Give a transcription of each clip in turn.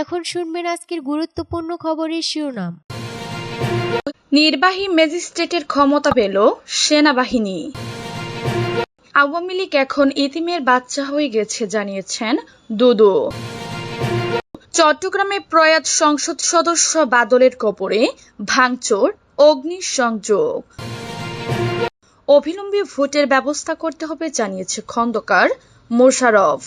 এখন শুনবেন আজকের গুরুত্বপূর্ণ খবরের শিরোনাম। নির্বাহী ম্যাজিস্ট্রেটের ক্ষমতা পেল সেনাবাহিনী। আওয়ামী লীগ এখন ইতিমের বাচ্চা হয়ে গেছে জানিয়েছেন দুদু। চট্টগ্রামে প্রয়াত সংসদ সদস্য বাদলের কবরে ভাঙচুর, অগ্নিসংযোগ। অবিলম্বে ভোটের ব্যবস্থা করতে হবে জানিয়েছে খন্দকার মোশারফ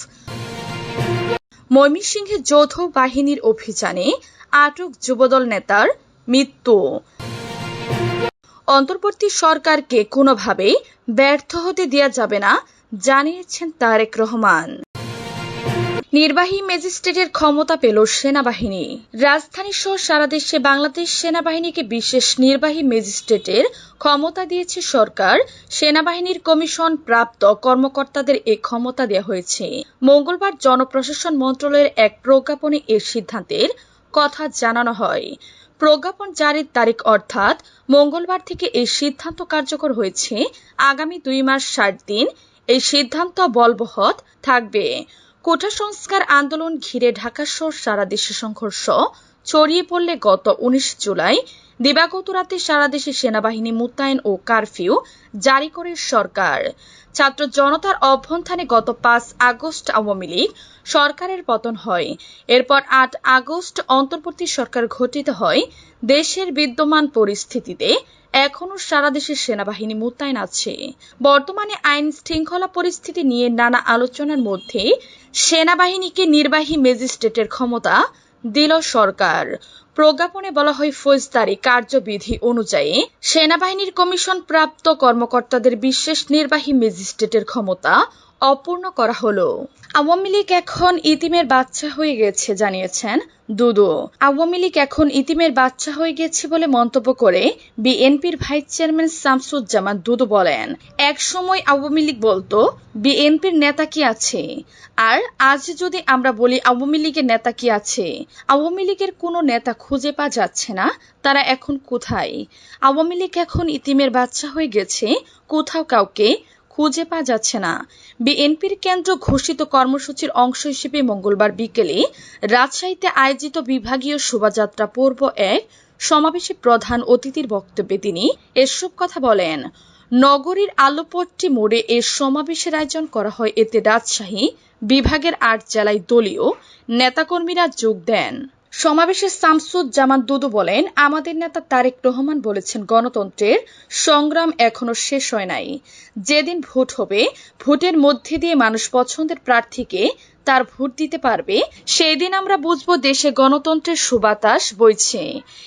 ময়মনসিংহে যৌথ বাহিনীর অভিযানে আটক যুবদল নেতার মৃত্যু। অন্তর্বর্তী সরকারকে কোনোভাবেই ব্যর্থ হতে দেওয়া যাবে না, জানিয়েছেন তারেক রহমান। নির্বাহী ম্যাজিস্ট্রেটের ক্ষমতা পেল সেনাবাহিনী। রাজধানী সহ সারা দেশে বাংলাদেশ সেনাবাহিনীকে বিশেষ নির্বাহী ম্যাজিস্ট্রেটের ক্ষমতা দিয়েছে সরকার। সেনাবাহিনীর কমিশন প্রাপ্ত কর্মকর্তাদের এই ক্ষমতা দেওয়া হয়েছে। মঙ্গলবার জনপ্রশাসন মন্ত্রণালয়ের এক প্রজ্ঞাপনে এ সিদ্ধান্তের কথা জানানো হয়। প্রজ্ঞাপন জারির তারিখ অর্থাৎ মঙ্গলবার থেকে এই সিদ্ধান্ত কার্যকর হয়েছে। আগামী দুই মাস ষাট দিন। এই সিদ্ধান্ত বলবহৎ থাকবে। কোঠা সংস্কার আন্দোলন ঘিরে ঢাকা সহ সারা দেশে সংঘর্ষ। ছড়িয়ে পড়লে গত উনিশ জুলাই দিবাগত রাতে সারা দেশে সেনাবাহিনী মোতায়েন ও কারফিউ জারি করে সরকার। ছাত্র জনতার অভ্যন্থানে গত পাঁচ আগস্ট আওয়ামী লীগ সরকারের পতন হয়। এরপর আট আগস্ট অন্তর্বর্তী সরকার গঠিত হয়। দেশের বিদ্যমান পরিস্থিতিতে এখনও সারা দেশে সেনাবাহিনী মোতায়েন আছে। বর্তমানে আইন শৃঙ্খলা পরিস্থিতি নিয়ে নানা আলোচনার মধ্যে সেনাবাহিনীকে নির্বাহী ম্যাজিস্ট্রেটের ক্ষমতা দিল সরকার। প্রজ্ঞাপনে বলা হয়, ফৌজদারি কার্যবিধি অনুযায়ী সেনাবাহিনীর কমিশন প্রাপ্ত কর্মকর্তাদের বিশেষ নির্বাহী ম্যাজিস্ট্রেটের ক্ষমতা অপূর্ণ করা হলো। আওয়ামী লীগ এখন ইতিমের বাচ্চা হয়ে গেছে, জানিয়েছেন দুদু। আওয়ামী লীগ এখন ইতিমের বাচ্চা হয়ে গেছে বলে মন্তব্য করে বিএনপির ভাইস চেয়ারম্যান শামসুজ্জামান দুদু বলেন, এক সময় আওয়ামী লীগ বলতো, বিএনপির নেতা কি আছে? আর আজ যদি আমরা বলি আওয়ামী লীগের নেতা কি আছে, আওয়ামী লীগের কোনো নেতা খুঁজে পাওয়া যাচ্ছে না, তারা এখন কোথায়? আওয়ামী লীগ এখন ইতিমের বাচ্চা হয়ে গেছে, কোথাও কাউকে খুঁজে পাওয়া যাচ্ছে না। বিএনপির কেন্দ্র ঘোষিত কর্মসূচির অংশ হিসেবে মঙ্গলবার বিকেলে রাজশাহীতে আয়োজিত বিভাগীয় শোভাযাত্রা পূর্ব এক সমাবেশে প্রধান অতিথির বক্তব্যে তিনি এসব কথা বলেন। নগরীর আলোপট্টি মোড়ে এ সমাবেশের আয়োজন করা হয়। এতে রাজশাহী বিভাগের আট জেলায় দলীয় নেতাকর্মীরা যোগ দেন। সমাবেশে শামসুজ্জামান দুদু বলেন, আমাদের নেতা তারেক রহমান বলেছেন গণতন্ত্রের সংগ্রাম এখনও শেষ হয় নাই। যেদিন ভোট হবে, ভোটের মধ্যে দিয়ে মানুষ পছন্দের প্রার্থীকে তার ভোট দিতে পারবে সেই দিন আমরা বুঝব দেশে গণতন্ত্রের সুবাতাস বইছে।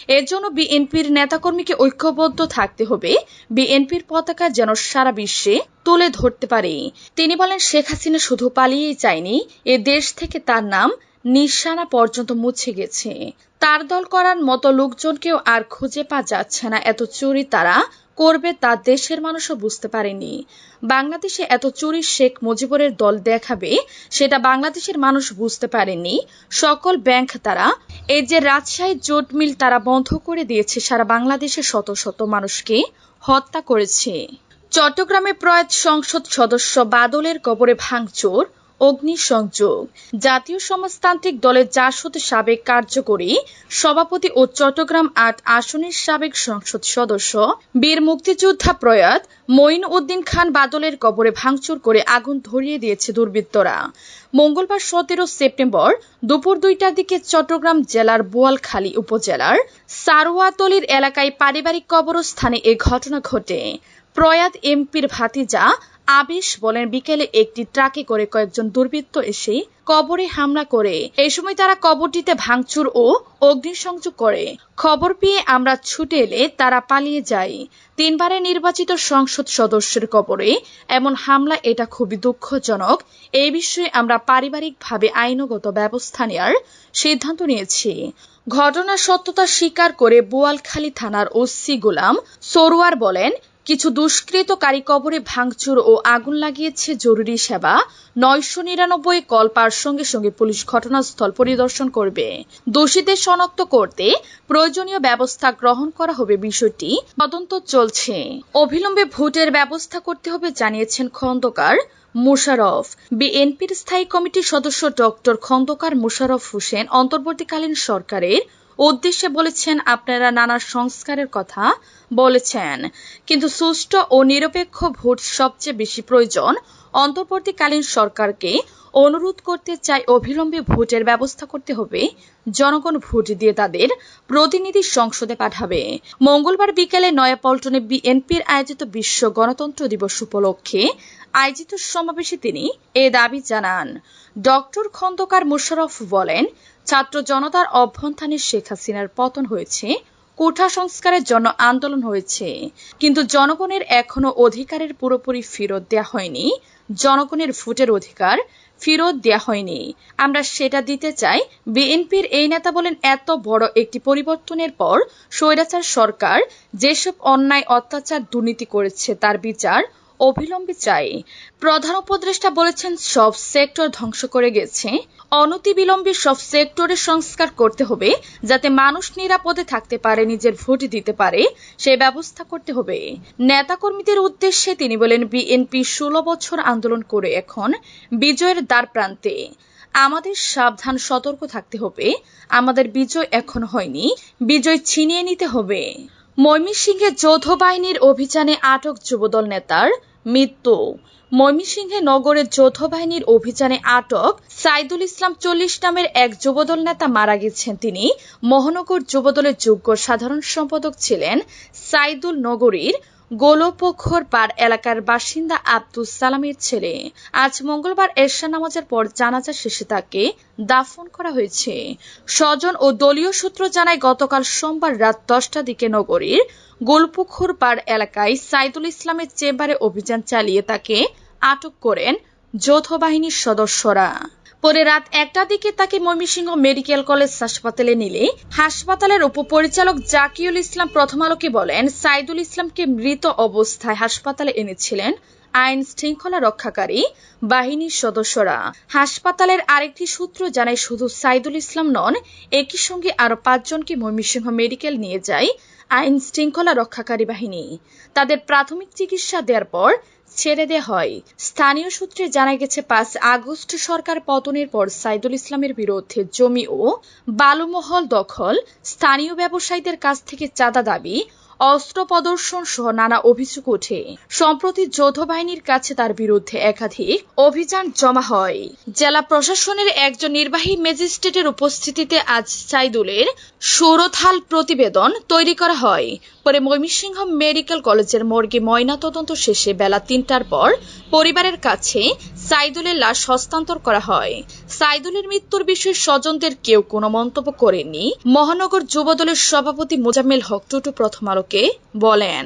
এর জন্য বিএনপির নেতাকর্মীকে ঐক্যবদ্ধ থাকতে হবে, বিএনপির পতাকা যেন সারা বিশ্বে তুলে ধরতে পারে। তিনি বলেন, শেখ হাসিনা শুধু পালিয়েই যায়নি, এ দেশ থেকে তার নাম নিশানা পর্যন্ত মুছে গেছে। তার দল করার মতো লোকজনকেও আর খুঁজে পাওয়া যাচ্ছে না। এত চুরি তারা করবে তা দেশের মানুষও বুঝতে পারেনি। বাংলাদেশে এত চুরি শেখ মুজিবুরের দল দেখাবে, সেটা বাংলাদেশের মানুষ বুঝতে পারেনি। সকল ব্যাংক তারা, এই যে রাজশাহী জোট মিল তারা বন্ধ করে দিয়েছে, সারা বাংলাদেশে শত শত মানুষকে হত্যা করেছে। চট্টগ্রামে প্রয়াত সংসদ সদস্য বাদলের কবরে ভাঙচুর অগ্নিসংযোগ। জাতীয় সমাজতান্ত্রিক দলের জাসদ সাবেক কার্যকরী, সভাপতি ও চট্টগ্রাম আট আসনের সাবেক সংসদ সদস্য, বীর মুক্তিযোদ্ধা প্রয়াত মঈন উদ্দিন খান বাদলের কবরে ভাঙচুর করে আগুন ধরিয়ে দিয়েছে দুর্বৃত্তরা। মঙ্গলবার সতেরো সেপ্টেম্বর দুপুর দুইটার দিকে চট্টগ্রাম জেলার বোয়ালখালী উপজেলার সারোয়াতলির এলাকায় পারিবারিক কবরস্থানে এ ঘটনা ঘটে। প্রয়াত এমপির ভাতিজা আবিশ বলেন, বিকেলে একটি ট্রাকে করে কয়েকজন দুর্বৃত্ত এসে কবরে হামলা করে। এই সময় তারা কবরটিতে ভাঙচুর ও অগ্নিসংযোগ করে। খবর পেয়ে আমরা ছুটে এলে তারা পালিয়ে যায়। তিনবারের নির্বাচিত সংসদ সদস্যের কবরে এমন হামলা, এটা খুবই দুঃখজনক। এই বিষয়ে আমরা পারিবারিকভাবে আইনগত ব্যবস্থা নেওয়ার সিদ্ধান্ত নিয়েছি। ঘটনার সত্যতা স্বীকার করে বোয়ালখালী থানার ওসি গোলাম সরোয়ার বলেন কিছু দুষ্কৃতকারী কবরে ভাঙচুর ও আগুন লাগিয়েছে জরুরি সেবা। নয়শো নিরানব্বই কল পার সঙ্গে সঙ্গে পুলিশ ঘটনাস্থল পরিদর্শন করবে। দোষীদের শনাক্ত করতে প্রয়োজনীয় ব্যবস্থা গ্রহণ করা হবে বিষয়টি। তদন্ত চলছে। অবিলম্বে ভোটের ব্যবস্থা করতে হবে জানিয়েছেন খন্দকার মুশারফ। বিএনপির স্থায়ী কমিটির সদস্য ডক্টর খন্দকার মুশারফ হোসেন অন্তর্বর্তীকালীন সরকারের উদ্দেশ্যে বলেছেন, আপনারা নানা সংস্কারের কথা বলেছেন। কিন্তু সুষ্ঠু ও নিরপেক্ষ ভোট সবচেয়ে বেশি প্রয়োজন। অন্তর্বর্তীকালীন সরকারকে অনুরোধ করতে চাই, অবিলম্বে ভোটের ব্যবস্থা করতে হবে। জনগণ ভোট দিয়ে তাদের প্রতিনিধি সংসদে পাঠাবে। মঙ্গলবার বিকেলে নয়াপল্টনে বিএনপির আয়োজিত বিশ্ব গণতন্ত্র দিবস উপলক্ষে আয়োজিত সমাবেশে তিনি এ দাবি জানান। ডক্টর খন্দকার মুশারফ বলেন ছাত্র জনতার অভ্যন্থানে শেখ হাসিনার পতন হয়েছে, কোঠা সংস্কারের জন্য আন্দোলন হয়েছে। কিন্তু জনগণের এখনও অধিকারের পুরোপুরি ফেরত দেয়া হয়নি। জনগণের ভোটের অধিকার ফেরত দেয়া হয়নি। আমরা সেটা দিতে চাই। বিএনপির এই নেতা বলেন, এত বড় একটি পরিবর্তনের পর স্বৈরাচার সরকার যেসব অন্যায়, অত্যাচার, দুর্নীতি করেছে, তার বিচার অবিলম্বে চাই। প্রধান উপদেষ্টা বলেছেন, সব সেক্টর ধ্বংস করে গেছে। অনতিবিলম্বে সব সেক্টরের সংস্কার করতে হবে, যাতে মানুষ নিরাপদে থাকতে পারে, নিজের ভোট দিতে পারে সেই ব্যবস্থা করতে হবে। নেতাকর্মীদের উদ্দেশ্যে তিনি বলেন, বিএনপি ষোলো বছর আন্দোলন করে এখন বিজয়ের দ্বার প্রান্তে। আমাদের সাবধান, সতর্ক থাকতে হবে। আমাদের বিজয় এখন হয়নি। বিজয় ছিনিয়ে নিতে হবে। ময়মনসিংহে যৌথ বাহিনীর অভিযানে আটক যুবদল নেতার মৃত্যু। ময়মনসিংহে নগরের যৌথ বাহিনীর অভিযানে আটক সাইদুল ইসলাম চল্লিশ নামের এক যুবদল নেতা মারা গেছেন তিনি। মহানগর যুবদলের যোগ্য সাধারণ সম্পাদক ছিলেন সাইদুল নগরীর গোলপোখর পার এলাকার বাসিন্দা আব্দুল সালামের ছেলে। আজ মঙ্গলবার এরশা নামাজের পর জানাজা শেষে তাকে দাফন করা হয়েছে। স্বজন ও দলীয় সূত্র জানায়, গতকাল সোমবার রাত দশটার দিকে নগরীর গোলপুখুর পাড় এলাকায় সাইদুল ইসলামের চেম্বারে অভিযান চালিয়ে তাকে আটক করেন যৌথ বাহিনীর সদস্যরা। পরে রাত একটার দিকে তাকে ময়মনসিংহ মেডিকেল কলেজ হাসপাতালে নিলে। হাসপাতালের উপপরিচালক জাকিউল ইসলাম প্রথম আলোকে বলেন, সাইদুল ইসলামকে মৃত অবস্থায় হাসপাতালে এনেছিলেন আইন শৃঙ্খলা রক্ষাকারী বাহিনীর সদস্যরা। হাসপাতালের আরেকটি সূত্র জানায়, শুধু সাইদুল ইসলাম নন, একই সঙ্গে আরও পাঁচজনকে ময়মনসিংহ মেডিকেল নিয়ে যায় আইন শৃঙ্খলা রক্ষাকারী বাহিনী। তাদের প্রাথমিক চিকিৎসা দেওয়ার পর ছেড়ে দেওয়া হয়। স্থানীয় সূত্রে জানা গেছে, পাঁচ আগস্ট সরকার পতনের পর সাইদুল ইসলামের বিরুদ্ধে জমি ও বালুমহল দখল স্থানীয় ব্যবসায়ীদের কাছ থেকে চাঁদা দাবি অস্ত্র প্রদর্শন সহ নানা অভিযোগ ওঠে। সম্প্রতি যৌথ বাহিনীর কাছে তার বিরুদ্ধে একাধিক অভিযান জমা হয়। জেলা প্রশাসনের একজন নির্বাহী ম্যাজিস্ট্রেটের উপস্থিতিতে আজ সাইদুলের সৌরথাল প্রতিবেদন তৈরি করা হয়। পরে ময়মনসিংহ মেডিকেল কলেজের মর্গে ময়নাতদন্ত শেষে বেলা তিনটার পর পরিবারের কাছে সাইদুলের লাশ হস্তান্তর করা হয়। সাইদুলের মৃত্যুর বিষয়ে স্বজনদের কেউ কোনো মন্তব্য করেনি মহানগর যুবদলের সভাপতি মোজাম্মেল হক টুটু প্রথম আলোকে বলেন